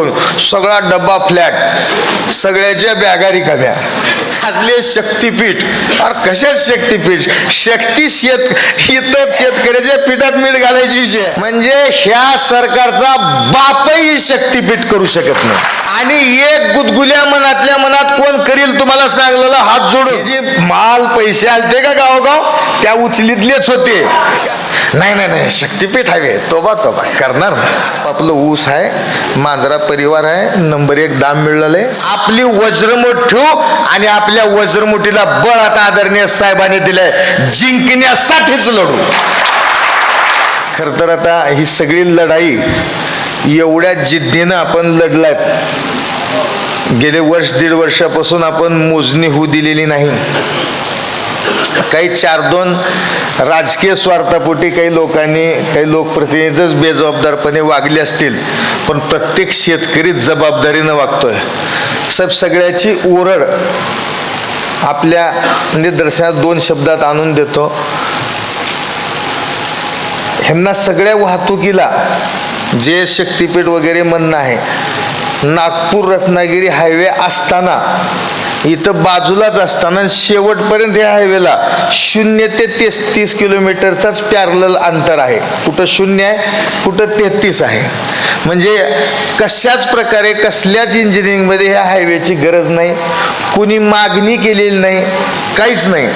करून सगळा डब्बा फ्लॅट सगळ्याच्या बॅगा रिकाम्या. असले शक्तीपीठ. अरे कशात शक्तीपीठ? शक्ती शेत इतर शेतकऱ्याच्या पीठात मीठ घालायची विषय. म्हणजे ह्या सरकारचा बापही शक्तीपीठ करू शकत नाही. आणि एक गुदगुल्या मनातल्या मनात कोण करील तुम्हाला सांगलेलं हात जोडून. जे माल पैसे आलते का गावगाव त्या उचलीतलेच होते. नाही नाही नाही शक्तीपीठ हवे. तोबा तोबा. करणार आपलं ऊस आहे मांजरा परिवार आहे. नंबर एक दाम मिळाले आहे आपली वज्रमुठ ठेवू आणि आपल्या वज्रमुठीला बळ आता आदरणीय साहेबांनी दिलंय. जिंकण्यासाठीच लढू. खर तर आता ही सगळी लढाई एवढ्या जिद्दीनं आपण लढलाय. गेले वर्ष दीड वर्षापासून आपण मोजणी होऊ दिलेली नाही. काही चार दोन राजकीय स्वार्थापोटी काही लोकांनी काही लोकप्रतिनिधीच बेजबाबदारपणे वागले असतील पण प्रत्येक शेतकरी जबाबदारीनं वागतोय. सब सगळ्याची ओरड आपल्या निदर्शनात दोन शब्दात आणून देतो. ह्यांना सगळ्या वाहतुकीला जे शक्तीपीठ वगैरे म्हणणं आहे नागपूर रत्नागिरी हायवे असताना इथं बाजूलाच असताना शेवटपर्यंत या हायवेला शून्य ते तेहतीस किलोमीटरचाच पॅरल अंतर आहे. कुठं शून्य आहे कुठं तेहतीस आहे. म्हणजे कशाच प्रकारे कसल्याच इंजिनिअरिंगमध्ये ह्या हायवेची गरज नाही. कुणी मागणी केलेली नाही काहीच नाही.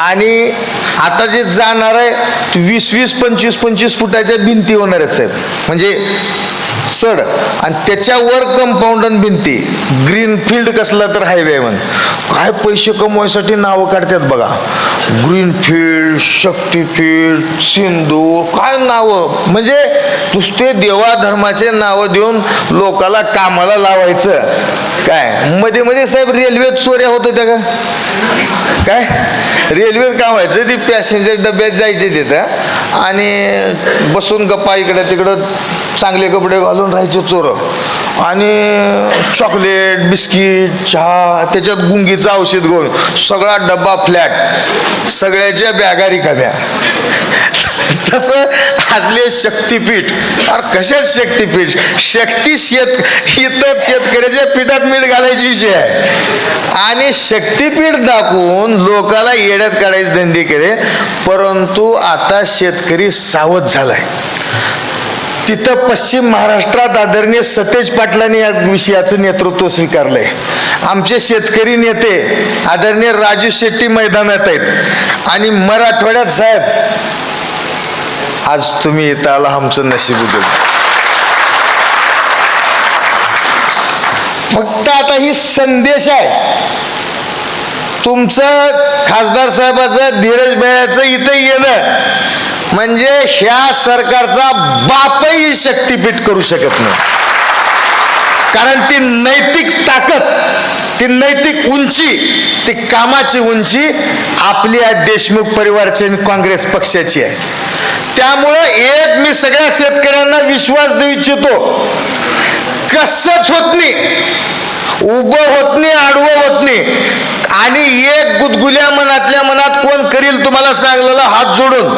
आणि आता जे जाणार आहे वीस वीस पंचवीस पंचवीस फुटाच्या भिंती होणारच आहेत. साहेब म्हणजे सड आणि त्याच्यावर कंपाऊंड भिंती. ग्रीन फील्ड कसला तर हायवे म्हण. काय पैसे कमवायसाठी नावं काढतात बघा. ग्रीन फील्ड शक्तीपीठ सिंधू काय नावं? म्हणजे नुसते देवा धर्माचे नावं देऊन लोकाला कामाला लावायचं. काय? मध्ये मध्ये साहेब रेल्वेत चोऱ्या होत होत्या काय? रेल्वे काय व्हायचं ती पॅसेंजर डब्यात जायचे तिथं. आणि बसून गप्पा इकडं तिकडं चांगले कपडे घालून राहायचे चोरं. आणि चॉकलेट बिस्किट चहा त्याच्यात गुंगीचं औषध घेऊन सगळा डब्बा फ्लॅट. सगळ्याच्या बॅगा रिकाम्या. तसं आदले शक्तीपीठ. अरे कशात शक्तीपीठ? शक्ती शेत इतर शेतकऱ्याच्या पीठात मीठ घालायची विषय आहे. आणि शक्तीपीठ दाखवून लोकाला येड्यात काढायचे धंदे केले परंतु आता शेतकरी सावध झालाय. तिथं पश्चिम महाराष्ट्रात आदरणीय सतेज पाटलांनी या विषयाचं नेतृत्व स्वीकारलंय. आमचे शेतकरी नेते आदरणीय राजू शेट्टी मैदानात आहेत. आणि मराठवाड्यात साहेब आज तुम्ही इथं आला आमचं नशीब उद्योग फक्त आता ही संदेश आहे. तुमचं खासदार साहेबाचं धीरज भैयाचं इथं येणं. म्हणजे ह्या सरकारचा बापही शक्तीपीठ करू शकत नाही. कारण ती नैतिक ताकद ती नैतिक उंची ती कामाची उंची आपली आहे देशमुख परिवारची आणि काँग्रेस पक्षाची आहे. त्यामुळं एक मी सगळ्या शेतकऱ्यांना विश्वास देऊ इच्छितो कसंच होत नाही. उभं होत नाही आडवं होत नाही. आणि एक गुदगुल्या मनातल्या मनात कोण करील तुम्हाला सांगलेलं हात जोडून.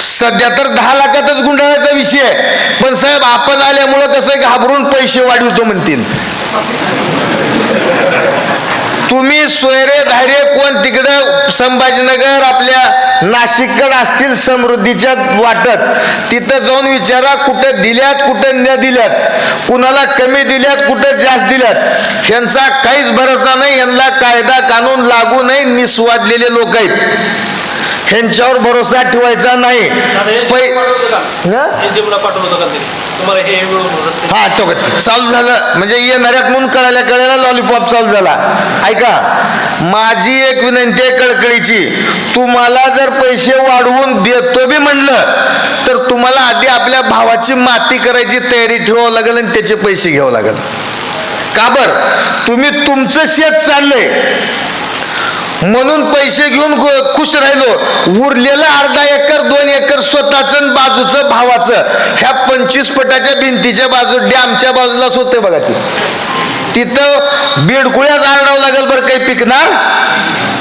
सध्या तर दहा लाखातच गुंडाळाचा विषय आहे. पण साहेब आपण आल्यामुळं कसं घाबरून पैसे वाढवतो म्हणतील. तुम्ही सोयरे धार्य कोण तिकडं संभाजीनगर आपल्या नाशिककडे असतील समृद्धीच्या वाटत. तिथं जाऊन विचारा कुठं दिल्यात कुठं न दिल्यात. कुणाला कमी दिल्यात कुठं जास्त दिल्यात. यांचा काहीच भरोसा नाही यांना कायदा कानून लागू नाही निस्वादलेले लोक आहेत. ह्यांच्यावर भरोसा ठेवायचा नाही. हं? हे हा तो चालू झालं. म्हणजे येणाऱ्यात म्हणून कळायला कळायला लॉलीपॉप चालू झाला. ऐका माझी एक विनंती आहे कळकळीची. तुम्हाला जर पैसे वाढवून देतो बी म्हणलं तर तुम्हाला आधी आपल्या भावाची माती करायची तयारी ठेवावं लागेल आणि त्याचे पैसे घ्यावं लागेल. का बर? तुम्ही तुमचं शेत चाललंय. म्हणून पैसे घेऊन खुश राहिलो. उरलेलं अर्धा एकर दोन एकर स्वतःच बाजूचं भावाचं. ह्या पंचवीस फटाच्या भिंतीच्या बाजू डॅमच्या बाजूलाच होते बघा ती. तिथं बिडकुळ्या आरडावं लागेल बरं काही पिकणार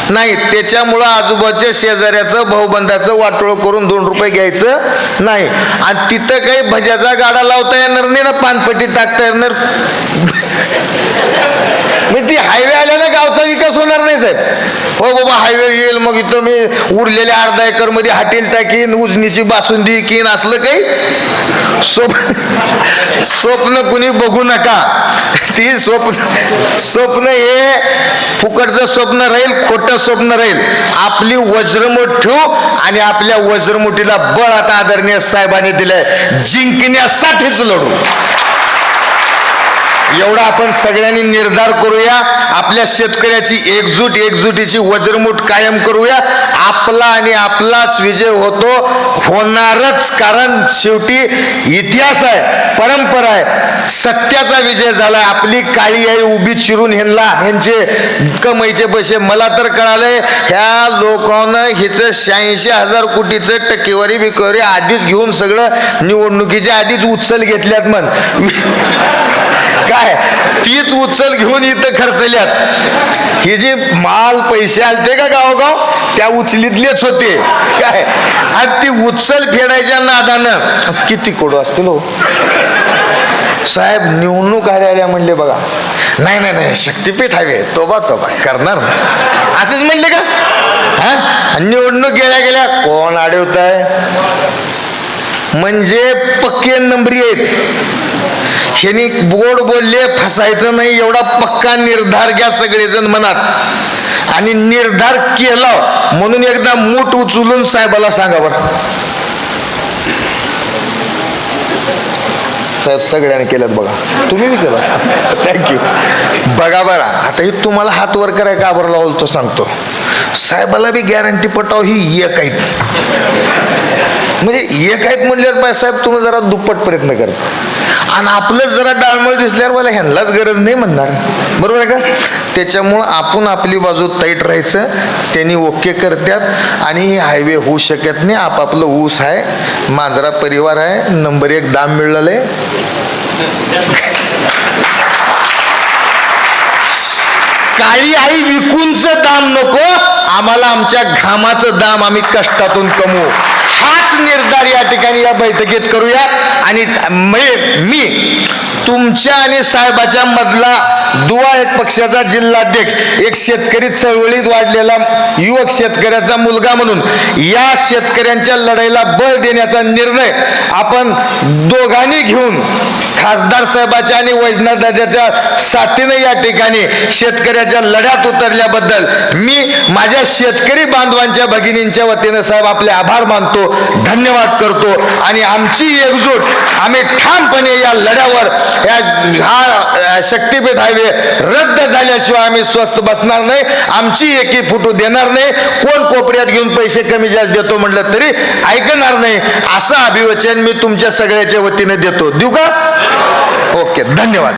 नाही. त्याच्यामुळं आजूबाजूच्या शेजाऱ्याचं भाऊबंधाचं वाटोळ करून दोन रुपये घ्यायचं नाही. आणि तिथं काही भज्याचा गाडा लावता येणार नाही ना पानपट्टी टाकता येणार. हे ती हायवे आल्यानं गावचा विकास होणार नाही साहेब. हो बाबा हायवे येईल मग इथं मी उरलेल्या अर्धा एकरमध्ये हाटेल टाकीन उजनीची बासुंदी किन असलं काही. स्वप्न स्वप्न कुणी बघू नका. ती स्वप्न स्वप्न हे फुकटचं स्वप्न राहील खोटं स्वप्न राहील. आपली वज्रमुठ ठेवू आणि आपल्या वज्रमुठीला बळ आता आदरणीय साहेबांनी दिलंय. जिंकण्यासाठीच लढू. एवढा आपण सगळ्यांनी निर्धार करूया. आपल्या शेतकऱ्याची एकजूट एकजुटीची वज्रमूठ कायम करूया. आपला आणि आपलाच विजय होतो. होणारच कारण शेवटी इतिहास आहे परंपरा आहे. सत्याचा विजय झाला आपली काळी आई उभी चिरून ह्यांना ह्यांचे कमाईचे पैसे. मला तर कळालंय ह्या लोकांना हिचं शहाऐंशी हजार कोटीचं टक्केवारी बिकेवारी आधीच घेऊन सगळं निवडणुकीच्या आधीच उचल घेतल्यात म्हण. काय? तीच उचल घेऊन इथं खर्चल्यात. हे जे माल पैसे आलते का गावगाव त्या उचलीतलेच होते. काय? आणि ती उचल फेडायच्या नादानं. किती कोडू असतील हो? साहेब निवडणूक आल्या म्हणले बघा. नाही नाही नाही शक्तीपीठ हवे. तोबा तोबा. करणार असेच म्हणले का? हा? निवडणूक गेल्या गेल्या कोण अडवत आहे म्हणजे पक्के नंबरी आहेत. ह्यांनी गोड बोलले फसायचं नाही एवढा पक्का निर्धार घ्या सगळेजण मनात. आणि निर्धार केला म्हणून एकदा मूठ उचलून साहेबाला सांगा बरं. साहेब सगळ्यांनी केलं बघा. तुम्ही बी केलं. थँक्यू बघा बघा आता हे तुम्हाला हात वर कराय का बरं लावलं तो सांगतो. साहेबाला बी गॅरंटी पटाव ही एक आहेत. म्हणजे एक आहेत म्हणल्यावर पाय साहेब तुम्ही जरा दुप्पट प्रयत्न करता आणि आपलंच जरा डाळमळ दिसल्यावर मला ह्यांनाच गरज नाही म्हणणार. बरोबर आहे का? त्याच्यामुळं आपण आपली बाजू ताईट राहायचं. त्यांनी ओके करतात आणि हे हायवे होऊ शकत नाही. आपापलं ऊस आहे. मांजरा परिवार आहे. नंबर एक दाम मिळालं आहे काळी आई विकूनचं दाम नको आम्हाला आमच्या घामाचं दाम आम्ही कष्टातून कमवू. हाच निर्धार या ठिकाणी या बैठकीत करूया. आणि म्हणजे मी तुमच्या आणि साहेबाच्या मधला दुवा एक पक्षाचा जिल्हाध्यक्ष एक शेतकरी चळवळीत वाढलेला युवक शेतकऱ्याचा मुलगा म्हणून या शेतकऱ्यांच्या लढाईला बळ देण्याचा निर्णय आपण दोघांनी घेऊन खासदार साहेबाच्या आणि वैजनाथ दादाच्या साथीने या ठिकाणी शेतकऱ्याच्या लढ्यात उतरल्याबद्दल मी माझ्या शेतकरी बांधवांच्या भगिनींच्या वतीनं साहेब आपले आभार मानतो धन्यवाद करतो. आणि आमची एकजूट आम्ही ठामपणे या लढ्यावर या हा शक्तीपीठ हायवे रद्द झाल्याशिवाय आम्ही स्वस्थ बसणार नाही. आमची एकी फुटू देणार नाही. कोण कोपऱ्यात घेऊन पैसे कमी जास्त देतो म्हटलं तरी ऐकणार नाही. असं अभिवचन मी तुमच्या सगळ्याच्या वतीने देतो. देऊ का? ओके धन्यवाद.